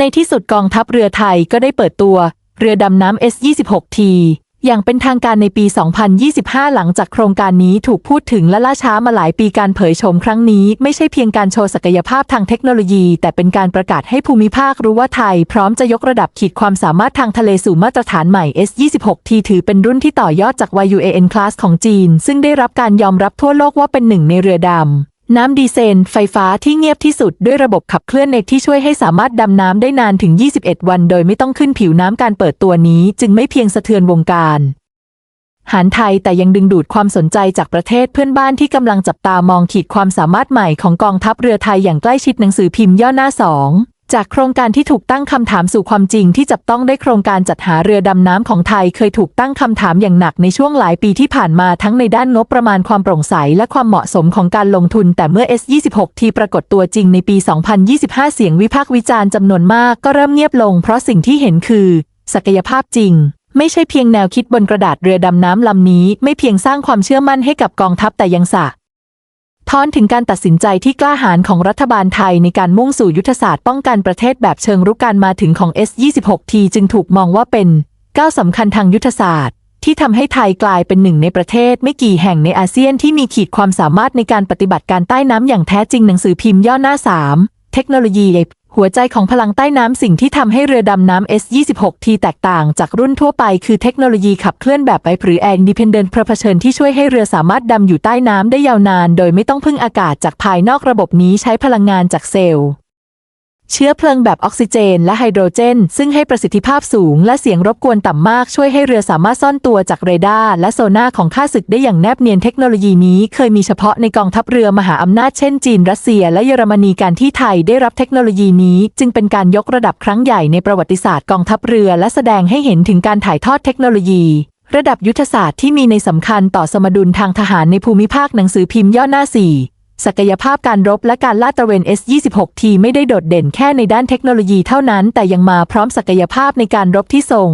ในที่สุดกองทัพเรือไทยก็ได้เปิดตัว เรือดำน้ำ S-26T อย่างเป็นทางการในปี 2025 หลังจากโครงการนี้ถูกพูดถึงและล่าช้ามาหลายปีการเผยโฉมครั้งนี้ ไม่ใช่เพียงการโชว์ศักยภาพทางเทคโนโลยี แต่เป็นการประกาศให้ภูมิภาครู้ว่าไทย พร้อมจะยกระดับขีดความสามารถทางทะเลสู่มาตรฐานใหม่ S-26T ถือเป็นรุ่นที่ต่อยอดจาก YUAN Class ของจีน ซึ่งได้รับการยอมรับทั่วโลกว่าเป็นหนึ่งในเรือดำ น้ำดีเซน ไฟฟ้าที่เงียบที่สุดด้วยระบบขับเคลื่อนเอกที่ช่วยให้สามารถดำน้ำได้นานถึง 21 วัน โดยไม่ต้องขึ้นผิวน้ำการเปิดตัวนี้ จึงไม่เพียงสะเทือนวงการหารไทยแต่ยังดึงดูดความสนใจจากประเทศเพื่อนบ้านที่กำลังจับตามองขีดความสามารถใหม่ของกองทัพเรือไทยอย่างใกล้ชิดหนังสือพิมพ์ย่อหน้าสอง จากโครงการที่ถูกตั้งคำถามสู่ความจริงที่จับต้องได้โครงการจัดหาเรือดำน้ำของไทยเคยถูกตั้งคำถามอย่างหนักในช่วงหลายปีที่ผ่านมาทั้งในด้านงบประมาณความโปร่งใสและความเหมาะสมของการลงทุน แต่เมื่อ S26 ทีปรากฏตัวจริงในปี 2025 เสียงวิพากษ์วิจารณ์จำนวนมากก็เริ่มเงียบลงเพราะสิ่งที่เห็นคือ ศักยภาพจริงไม่ใช่เพียงแนวคิดบนกระดาษเรือดำน้ำลำนี้ ไม่เพียงสร้างความเชื่อมั่นให้กับกองทัพแต่ยังสะ ท้อนถึงการตัดสินใจที่กล้าหาญของรัฐบาลไทยในการมุ่งสู่ยุทธศาสตร์ป้องกันประเทศแบบเชิงรุกการมาถึงของ S26T จึงถูกมองว่าเป็นก้าวสำคัญทางยุทธศาสตร์ ที่ทำให้ไทยกลายเป็นหนึ่งในประเทศไม่กี่แห่งในอาเซียนที่มีขีดความสามารถในการปฏิบัติการใต้น้ำอย่างแท้จริงหนังสือพิมพ์ย่อหน้า 3 เทคโนโลยี หัวใจของพลังใต้น้ำสิ่งที่ทำให้เรือดำน้ำ S26T แตกต่างจากรุ่นทั่วไปคือเทคโนโลยีขับเคลื่อนแบบไบหรือ Air Independent Propulsion ที่ช่วยให้เรือสามารถดำอยู่ใต้น้ำได้ยาวนาน โดยไม่ต้องพึ่งอากาศจากภายนอกระบบนี้ใช้พลังงานจากเซลล์ เชื้อเพลิงแบบออกซิเจนและไฮโดรเจน ซึ่งให้ประสิทธิภาพสูงและเสียงรบกวนต่ำมากช่วยให้เรือสามารถซ่อนตัวจากเรดาร์และโซน่าของข้าศึกได้อย่างแนบเนียนเทคโนโลยีนี้เคยมีเฉพาะในกองทัพเรือมหาอำนาจเช่นจีนรัสเซียและเยอรมนีการที่ไทยได้รับเทคโนโลยีนี้ จึงเป็นการยกระดับครั้งใหญ่ในประวัติศาสตร์กองทัพเรือและแสดงให้เห็นถึงการถ่ายทอดเทคโนโลยีระดับยุทธศาสตร์ที่มีในสำคัญต่อสมดุลทางทหารในภูมิภาคหนังสือพิมพ์ย่อหน้า 4 ศักยภาพการรบและการลาดตระเวน S26T ไม่ได้โดดเด่นแค่ในด้านเทคโนโลยีเท่านั้น แต่ยังมาพร้อมศักยภาพในการรบที่ทรง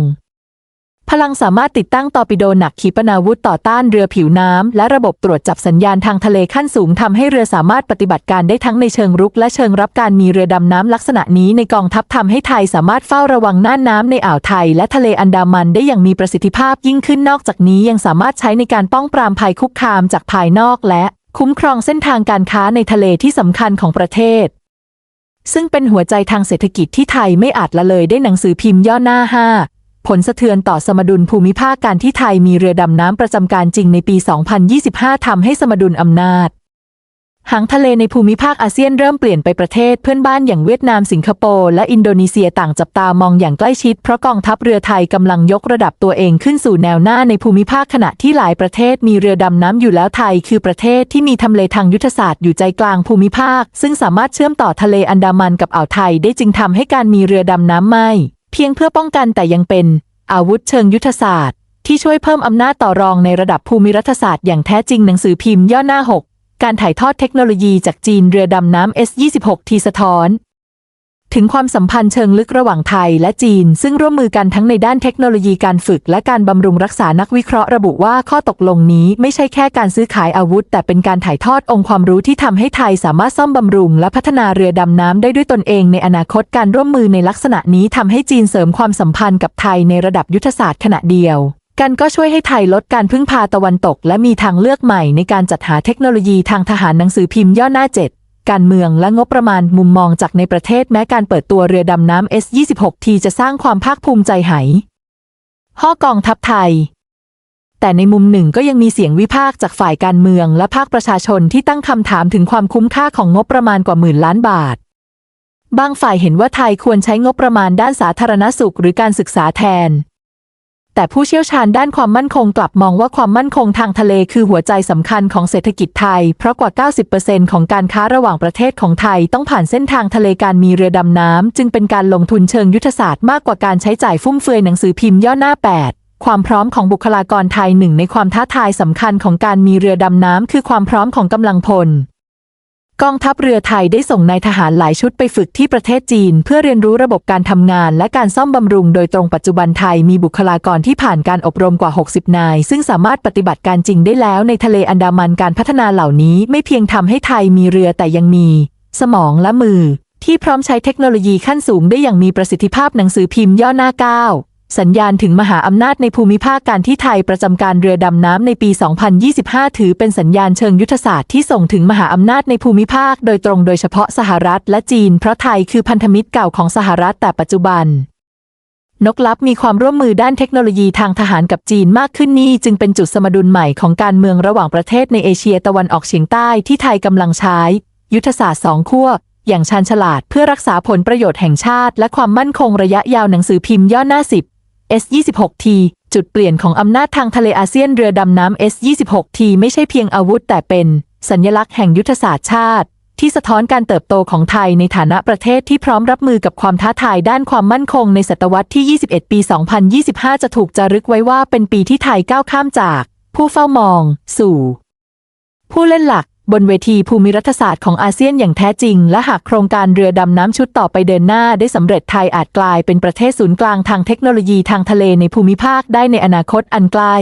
พลังสามารถติดตั้งตอร์ปิโดหนักขีปนาวุธต่อต้านเรือผิวน้ำ และระบบตรวจจับสัญญาณทางทะเลขั้นสูงทำให้เรือสามารถปฏิบัติการได้ทั้งในเชิงรุก และเชิงรับการมีเรือดำน้ำลักษณะนี้ในกองทัพทำให้ไทยสามารถเฝ้าระวังน่านน้ำในอ่าวไทย และทะเลอันดามันได้อย่างมีประสิทธิภาพยิ่งขึ้นนอกจากนี้ยังสามารถใช้ในการป้องปรามภัยคุกคามจากภายนอกและ คุ้มครองเส้นทางการค้าในทะเลที่สำคัญของประเทศ ซึ่งเป็นหัวใจทางเศรษฐกิจที่ไทยไม่อาจละเลยได้หนังสือพิมพ์ย่อหน้า5ผลสะเทือนต่อสมดุลภูมิภาคการที่ไทยมีเรือดำน้ำประจำการจริงในปี 2025 ทำให้สมดุลอำนาจ หางทะเลในภูมิภาคอาเซียนเริ่มเปลี่ยนไปประเทศเพื่อนบ้านอย่างเวียดนามสิงคโปร์และอินโดนีเซียต่างจับตามองอย่างใกล้ชิดเพราะกองทัพเรือไทยกำลังยกระดับตัวเองขึ้นสู่แนวหน้าในภูมิภาคขณะที่หลายประเทศมีเรือดำน้ำอยู่แล้วไทย คือประเทศที่มีทำเลทางยุทธศาสตร์อยู่ใจกลางภูมิภาค ซึ่งสามารถเชื่อมต่อทะเลอันดามันกับอ่าวไทย ได้จึงทำให้การมีเรือดำน้ำไม่ เพียงเพื่อป้องกันแต่ยังเป็น อาวุธเชิงยุทธศาสตร์ ที่ช่วยเพิ่มอำนาจต่อรองในระดับภูมิรัฐศาสตร์อย่างแท้จริงหนังสือพิมพ์ย่อหน้า 6 การถ่ายทอดเทคโนโลยีจากจีนเรือดำน้ำ S26 ทีสะท้อน ถึงความสัมพันธ์เชิงลึกระหว่างไทยและจีน ซึ่งร่วมมือกันทั้งในด้านเทคโนโลยีการฝึกและการบำรุงรักษานักวิเคราะห์ระบุว่าข้อตกลงนี้ไม่ใช่แค่การซื้อขายอาวุธ แต่เป็นการถ่ายทอดองค์ความรู้ที่ทำให้ไทยสามารถซ่อมบำรุง และพัฒนาเรือดำน้ำได้ด้วยตนเองในอนาคตการร่วมมือในลักษณะนี้ทำให้จีนเสริมความสัมพันธ์กับไทยในระดับยุทธศาสตร์ขณะเดียว กันก็ช่วยให้ไทยลดการพึ่งพาตะวันตก และมีทางเลือกใหม่ในการจัดหาเทคโนโลยีทางทหารหนังสือพิมพ์ย่อหน้า7การเมืองและงบประมาณมุมมองจากในประเทศแม้การเปิดตัวเรือดำน้ำ S26T จะสร้างความภาคภูมิใจไหห่อกองทัพไทย แต่ในมุมหนึ่งก็ยังมีเสียงวิพากษ์จากฝ่ายการเมืองและภาคประชาชนที่ตั้งคำถามถึงความคุ้มค่าของงบประมาณกว่าหมื่นล้านบาท บางฝ่ายเห็นว่าไทยควรใช้งบประมาณด้านสาธารณสุขหรือการศึกษาแทน แต่ผู้เชี่ยวชาญด้านความมั่นคงกลับมองว่าความมั่นคงทางทะเลคือหัวใจสำคัญของเศรษฐกิจไทย เพราะกว่า 90%ของการค้าระหว่างประเทศของไทยต้องผ่านเส้นทางทะเลการมีเรือดำน้ำ จึงเป็นการลงทุนเชิงยุทธศาสตร์มากกว่าการใช้จ่ายฟุ่มเฟือยหนังสือพิมพ์ย่อหน้า 8ความพร้อมของบุคลากรไทยหนึ่งในความท้าทายสำคัญของการมีเรือดำน้ำคือความพร้อมของกำลังพล กองทัพเรือไทยได้ส่งนายทหารหลายชุดไปฝึกที่ประเทศจีน เพื่อเรียนรู้ระบบการทำงานและการซ่อมบำรุง โดยตรงปัจจุบันไทยมีบุคลากรที่ผ่านการอบรมกว่า 60 นาย ซึ่งสามารถปฏิบัติการจริงได้แล้วในทะเลอันดามันการพัฒนาเหล่านี้ ไม่เพียงทำให้ไทยมีเรือแต่ยังมี สมองและมือ ที่พร้อมใช้เทคโนโลยีขั้นสูงได้อย่างมีประสิทธิภาพหนังสือพิมพ์ย่อหน้าก้า สัญญาณถึงมหาอำนาจในภูมิภาคการที่ไทยประจำการเรือดำน้ำในปี 2025 ถือเป็นสัญญาณเชิงยุทธศาสตร์ที่ส่งถึงมหาอำนาจในภูมิภาคโดยตรงโดยเฉพาะสหรัฐและจีน เพราะไทยคือพันธมิตรเก่าของสหรัฐแต่ปัจจุบัน นกลับมีความร่วมมือด้านเทคโนโลยีทางทหารกับจีนมากขึ้นนี่ จึงเป็นจุดสมดุลใหม่ของการเมืองระหว่างประเทศในเอเชียตะวันออกเฉียงใต้ที่ไทยกำลังใช้ ยุทธศาสตร์สองขั้วอย่างชาญฉลาดเพื่อรักษาผลประโยชน์แห่งชาติ และความมั่นคงระยะยาวหนังสือพิมพ์ย่อหน้า10 S26T จุดเปลี่ยนของอำนาจทางทะเลอาเซียนเรือดำน้ำ S26T ไม่ใช่เพียงอาวุธแต่เป็น สัญลักษณ์แห่งยุทธศาสตร์ชาติ ที่สะท้อนการเติบโตของไทยในฐานะประเทศที่พร้อมรับมือกับความท้าทายด้านความมั่นคงในศตวรรษที่ 21 ปี 2025 จะถูกจารึกไว้ว่าเป็นปีที่ไทยก้าวข้ามจาก ผู้เฝ้ามอง สู่ ผู้เล่นหลัก บนเวทีภูมิรัฐศาสตร์ของอาเซียนอย่างแท้จริง และหากโครงการเรือดำน้ำชุดต่อไปเดินหน้าได้สำเร็จไทยอาจกลายเป็นประเทศศูนย์กลางทางเทคโนโลยีทางทะเลในภูมิภาคได้ในอนาคตอันใกล้